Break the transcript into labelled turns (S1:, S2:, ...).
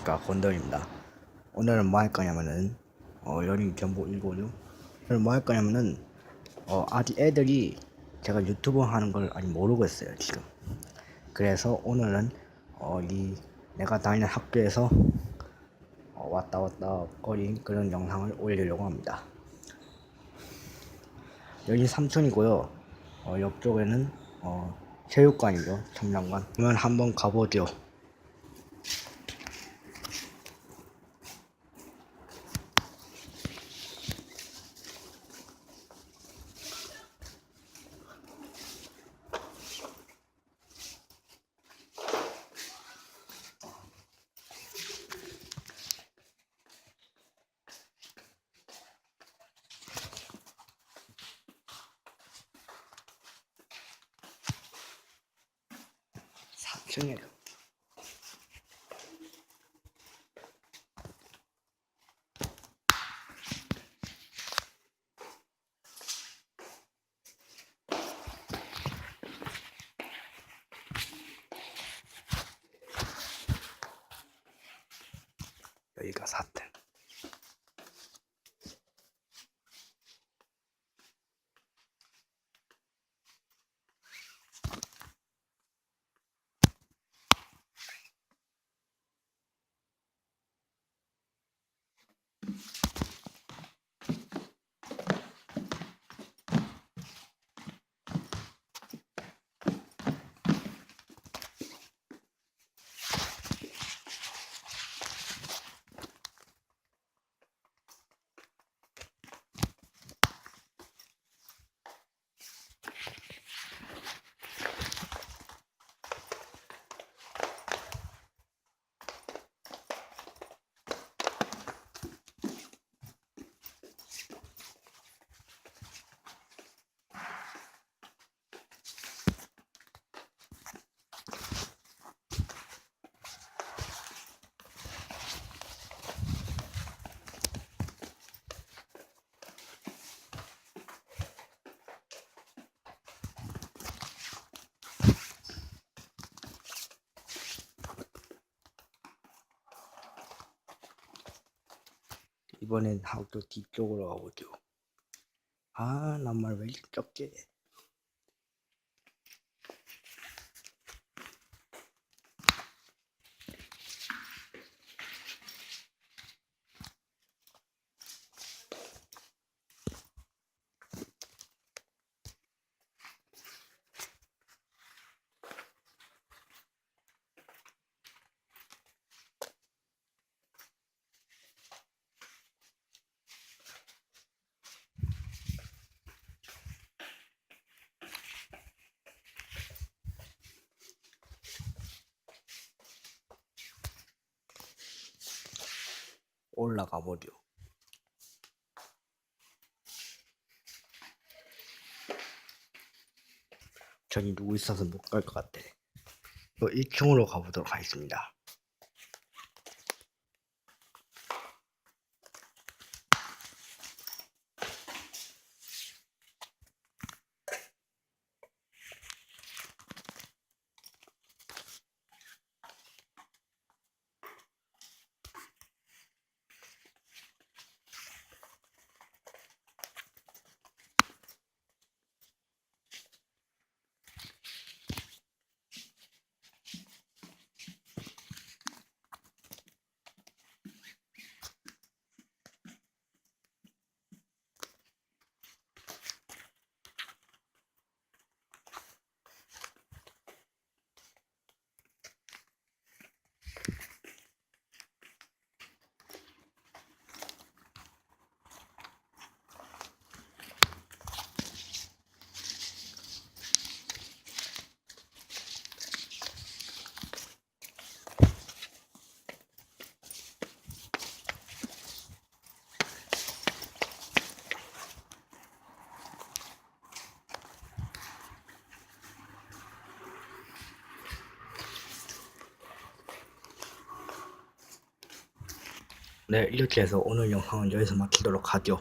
S1: 안녕하십니까. 건더입니다. 오늘은 뭐 할 거냐면은 어 연인 정보 156 오늘 뭐 할 거냐면은 어 아직 애들이 제가 유튜브 하는 걸 아직 모르고 있어요 지금. 그래서 오늘은 어 이 내가 다니는 학교에서 어, 왔다 왔다 거린 그런 영상을 올리려고 합니다. 여기 삼촌이고요. 어 옆쪽에는 어 체육관이죠 청량관. 그러면 한번 가보죠 삼촌이에요. 여기가 사태 you. 이번엔 학교 뒤쪽으로 가보죠. 아 낱말 왜 이렇게 적게 올라가 보죠 저기 누구 있어서 못 갈 것 같아. 또 1층으로 가보도록 하겠습니다 네 이렇게 해서 오늘 영상은 여기서 마치도록 하죠